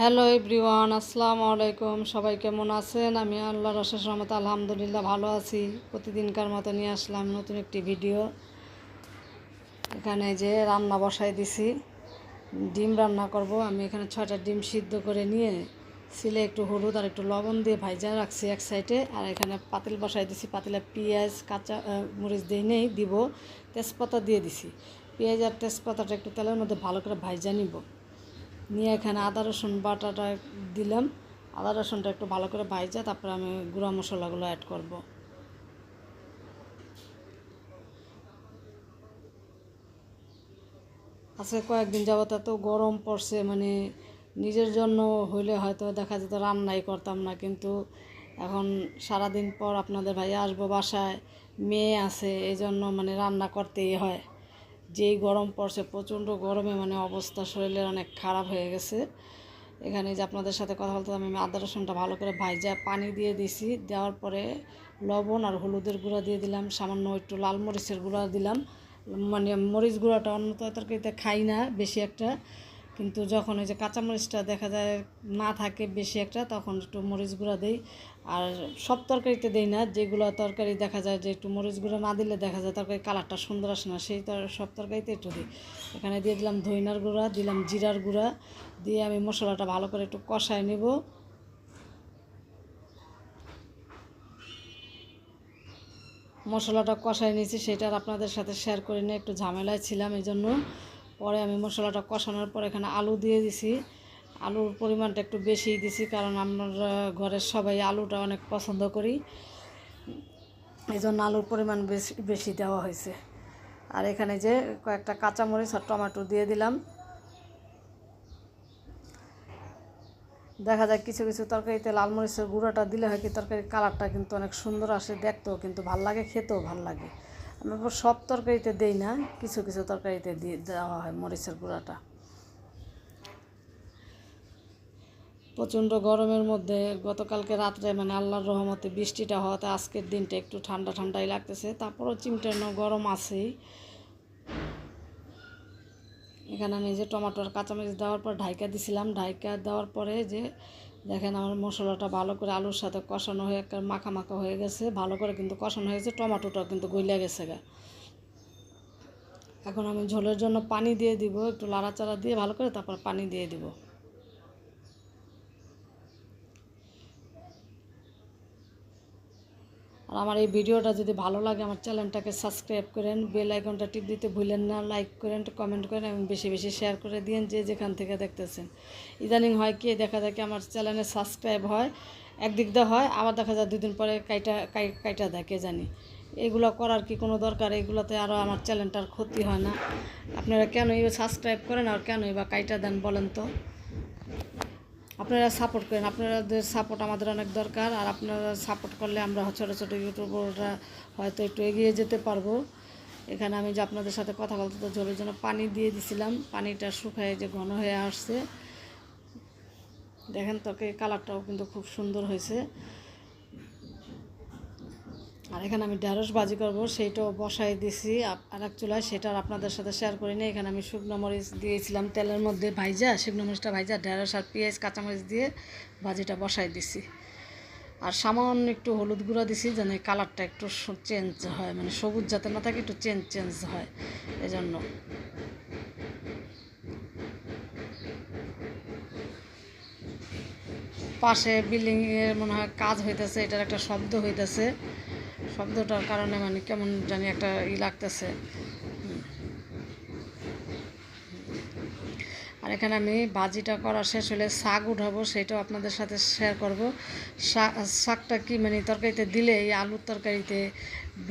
Hello everyone আসসালামু আলাইকুম। সবাই কেমন আছেন? আমি আল্লাহ রসের রহমত আলহামদুলিল্লাহ ভালো আছি। প্রতিদিনকার মতো নিয়ে আসলাম নতুন একটি ভিডিও। এখানে যে রান্না বসাই দিছি, ডিম রান্না করব। আমি এখানে ছয়টা ডিম সিদ্ধ করে নিয়ে সিলে একটু হলুদ আর একটু লবণ দিয়ে ভাইজা রাখছি এক সাইডে আর এখানে পাতিল বসাই দিছি, পাতিলে পেঁয়াজ, কাঁচা মরিচ দিয়ে নেই, দিব। তেজপাতা দিয়ে দিছি। পেঁয়াজ আর তেজপাতাটা একটু তেলের মধ্যে ভালো করে ভাইজা নিব। নিয়ে এখানে আদা, রসুন, বাটাটা দিলাম। আদা, রসুনটা একটু ভালো করে ভাইজা তারপরে আমি গুঁড়া মশলাগুলো অ্যাড করব। আজকে কয়েকদিন যাবত এত গরম পড়ছে মানে নিজের জন্য হইলে হয়তো দেখা যেত রান্নাই করতাম না, কিন্তু এখন সারাদিন পর আপনাদের ভাই আসব বাসায়, মেয়ে আছে এই জন্য মানে রান্না করতেই হয়। যেই গরম পড়ছে, প্রচণ্ড গরমে মানে অবস্থা শরীরের অনেক খারাপ হয়ে গেছে। এখানে যে আপনাদের সাথে কথা বলতে আমি আদা রসুনটা ভালো করে ভাইজা পানি দিয়ে দিছি, দেওয়ার পরে লবণ আর হলুদের গুঁড়া দিয়ে দিলাম, সামান্য একটু লাল মরিচের গুঁড়া দিলাম। মানে মরিচ গুঁড়াটা অন্য তরকারিতে খাই না, বেশি একটা। কিন্তু যখন ওই যে কাঁচামরিচটা দেখা যায় না থাকে বেশি একটা, তখন একটু মরিচ গুঁড়া দিই। আর সব তরকারিতে দেই না, যেগুলো তরকারি দেখা যায় যে একটু মরিচ গুঁড়া না দিলে দেখা যায় তরকারি কালারটা সুন্দর আসে না, সেই তর সব তরকারিতে একটু দিই। এখানে দিয়ে দিলাম ধইনার গুঁড়া, দিলাম জিরার গুঁড়া, দিয়ে আমি মশলাটা ভালো করে একটু কষায় নেব। মশলাটা কষায় নিয়েছি, সেটা আপনাদের সাথে শেয়ার করে নিয়ে একটু ঝামেলায় ছিলাম এই জন্য পরে আমি মশলাটা কষানোর পর এখানে আলু দিয়ে দিছি। আলুর পরিমাণটা একটু বেশি দিছি কারণ আমরা ঘরের সবাই আলুটা অনেক পছন্দ করি। এই জন্য আলুর পরিমাণ বেশি বেশি দেওয়া হয়েছে। আর এখানে যে কয়েকটা কাঁচামরিচ আর টমেটো দিয়ে দিলাম। দেখা যায় কিছু কিছু তরকারিতে লাল মরিচের গুঁড়োটা দিলে হয় কি তরকারির কালারটা কিন্তু অনেক সুন্দর আসে, দেখতেও কিন্তু ভালো লাগে, খেতেও ভালো লাগে। আমি সব তরকারিতে দেই না, কিছু কিছু তরকারিতে দিয়ে দেওয়া হয় মরিচের গুঁড়াটা। প্রচণ্ড গরমের মধ্যে গতকালকে রাত্রে মানে আল্লাহর রহমতে বৃষ্টিটা হওয়াতে আজকের দিনটা একটু ঠান্ডা ঠান্ডাই লাগতেছে, তারপরও চিমটানো গরম আছেই। এখানে আমি যে টমাটোর কাঁচামরিচ দেওয়ার পর ঢাইকা দিছিলাম, ঢাইকা দেওয়ার পরে যে দেখেন আমার মশলাটা ভালো করে আলুর সাথে কষানো হয়ে একটা মাখা মাখা হয়ে গেছে। ভালো করে কিন্তু কষানো হয়েছে টমাটোটাও কিন্তু গইলা গেছে গা। এখন আমি ঝোলের জন্য পানি দিয়ে দিব, একটু লাড়াচাড়া দিয়ে ভালো করে তারপর পানি দিয়ে দিব। আর আমার এই ভিডিওটা যদি ভালো লাগে, আমার চ্যানেলটাকে সাবস্ক্রাইব করেন, বেল আইকনটা টিপ দিতে ভুলেন না, লাইক করেন, কমেন্ট করেন এবং বেশি বেশি শেয়ার করে দিন যে যেখান থেকে দেখতেছেন। ইদানিং হয় কি, দেখা যায় কি আমার চ্যানেলে সাবস্ক্রাইব হয়, একদিক দিয়ে হয়, আবার দেখা যায় দুদিন পরে কাইটা, কাই, কাইটা দেয়, কে জানি। এগুলো করার কি কোনো দরকার? এগুলোতে আরও আমার চ্যানেলটার ক্ষতি হয় না। আপনারা কেন এই সাবস্ক্রাইব করেন আর কেনই বা কাইটা দেন বলেন তো? আপনারা সাপোর্ট করেন। আপনাদের সাপোর্ট আমাদের অনেক দরকার। আর আপনারা সাপোর্ট করলে আমরা ছোটো ছোটো ইউটিউবাররা হয়তো একটু এগিয়ে যেতে পারব। এখানে আমি যে আপনাদের সাথে কথা বলতে তো জলের জন্য পানি দিয়ে দিছিলাম। পানিটা শুকায় যে ঘন হয়ে আসছে। দেখেন তোকে কালারটাও কিন্তু খুব সুন্দর হয়েছে। আর এখানে আমি ঢেঁড়স ভাজি করব, সেইটাও বসাই দিছি। আর এক চুলায় সেটা আর আপনাদের সাথে শেয়ার করিনি এখানে আমি শুকনো মরিচ দিয়েছিলাম, তেলের মধ্যে ভাইজা, শুকনো মরিচটা ভাইজা, ঢেঁড়স আর পেঁয়াজ, কাঁচামরিচ দিয়ে ভাজিটা বসাই দিছি। আর সামান্য একটু হলুদ গুঁড়া দিছি যেন কালারটা একটু চেঞ্জ হয় মানে সবুজ যাতে না থাকে একটু চেঞ্জ চেঞ্জ হয়। এজন্য। পাশে বিল্ডিংয়ের মনে হয় কাজ হইতেছে, এটার একটা শব্দ হইতেছে। শব্দটার কারণে মানে কেমন জানি একটা ই লাগতেছে। আর এখানে আমি ভাজিটা করা শেষ হলে শাক উঠাবো, সেটাও আপনাদের সাথে শেয়ার করব। শাক শাকটা কি মানে তরকারিতে দিলে এই আলুর তরকারিতে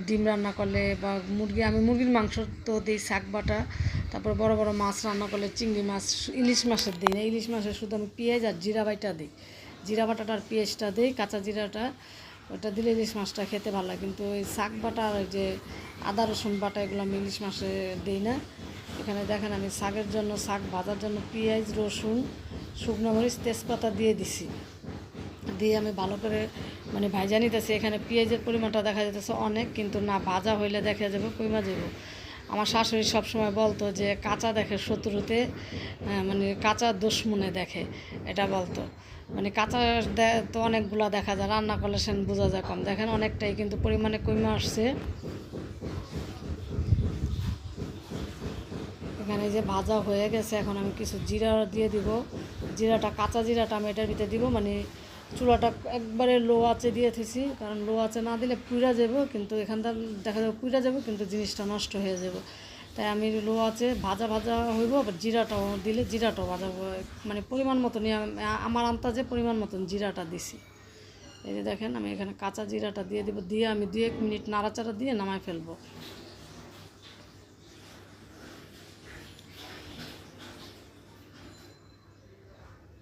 ডিম রান্না করলে বা মুরগি, আমি মুরগির মাংস তো দিই শাক বাটা, তারপর বড় বড় মাছ রান্না করলে চিংড়ি মাছ, ইলিশ মাছের দিই না, ইলিশ মাছের শুধু আমি পেঁয়াজ আর জিরা বাইটা দিই। জিরা বাটাটা আর পেঁয়াজটা দিই, কাঁচা জিরাটা ওটা দিলে ইলিশ মাছটা খেতে ভালো লাগে। কিন্তু ওই শাক বাটা ওই যে আদা, রসুন বাটা, এগুলো আমি ইলিশ মাছে দিই না। এখানে দেখেন আমি শাকের জন্য, শাক ভাজার জন্য পেঁয়াজ, রসুন, শুকনো মরিচ, তেজপাতা দিয়ে দিছি। দিয়ে আমি ভালো করে মানে ভাজা নিতেছি। এখানে পেঁয়াজের পরিমাণটা দেখা যেতেছে অনেক, কিন্তু না ভাজা হইলে দেখা যাবে কইমা যাব আমার শাশুড়ি সবসময় বলতো যে, কাঁচা দেখে শত্রুতে মানে কাঁচা দুশ্মনে দেখে। এটা বলতো। মানে কাঁচা তো অনেকগুলা দেখা যায়, রান্না করলে সেন বোঝা যায় কম। দেখেন অনেকটাই কিন্তু পরিমাণে কমে আসছে। এখানে যে ভাজা হয়ে গেছে, এখন আমি কিছু জিরা দিয়ে দিব। জিরাটা, কাঁচা জিরাটা আমি এটার ভিতরে দিব মানে চুলাটা একবারে লো আঁচে দিয়ে থেছি কারণ লো আঁচে না দিলে পুইরা যাব, কিন্তু এখানটা দেখা যাবে পুইরা যাব, কিন্তু জিনিসটা নষ্ট হয়ে যাব। তাই আমি লো আছে ভাজা ভাজা হইব, আবার জিরাটাও দিলে জিরাটাও ভাজা। মানে পরিমাণ মতো নিয়ে আমি- আমার আন্তাজে পরিমাণ মতন জিরাটা দিছি। এই যে দেখেন, আমি এখানে কাঁচা জিরাটা দিয়ে দিব, দিয়ে আমি দুই এক মিনিট নাড়াচাড়া দিয়ে নামাই ফেলব।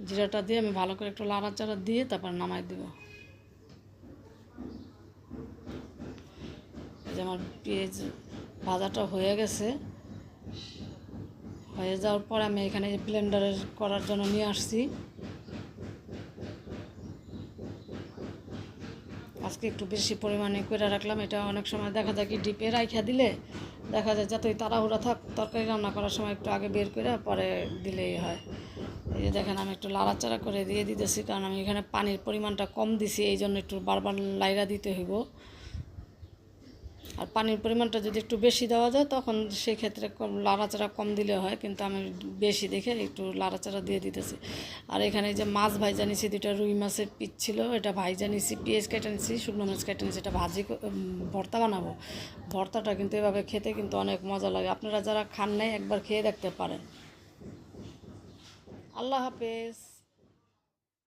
জিরাটা দিয়ে আমি ভালো করে একটু লাড়াচাড়া দিয়ে তারপর নামাই দিব। যে আমার পেঁয়াজ ভাজাটা হয়ে গেছে। হয়ে যাওয়ার পর আমি এখানে ব্লেন্ডারে করার জন্য নিয়ে আসছি। আজকে একটু বেশি পরিমাণে করে রাখলাম। এটা অনেক সময় দেখা যায় কি ডিপে রাইখা দিলে দেখা যায় যতই তাড়াহুড়া থাক, তরকারি রান্না করার সময় একটু আগে বের করে পরে দিলেই হয়। এই যে দেখেন, আমি একটু লাড়াচাড়া করে দিয়ে দিতেছি, কারণ আমি এখানে পানির পরিমাণটা কম দিছি, এই জন্য একটু বারবার লাইরা দিতে হইব। আর পানির পরিমাণটা যদি একটু বেশি দেওয়া যায়, তখন সেক্ষেত্রে লাড়াচাড়া কম দিলে হয়, কিন্তু আমি বেশি দেখে একটু লাড়াচাড়া দিয়ে দিতেছি। আর এখানে যে মাছ ভাইজা নিছি, দুইটা রুই মাছের পিস ছিল, এটা ভাইজা নিছি, পেঁয়াজ কেটে নিছি, শুকনো মাছ কেটে নিছি, এটা ভাজি ভর্তা বানাবো। ভর্তাটা কিন্তু এভাবে খেতে কিন্তু অনেক মজা লাগে। আপনারা যারা খান নাই, একবার খেয়ে দেখতে পারেন। আল্লাহ হাফেজ।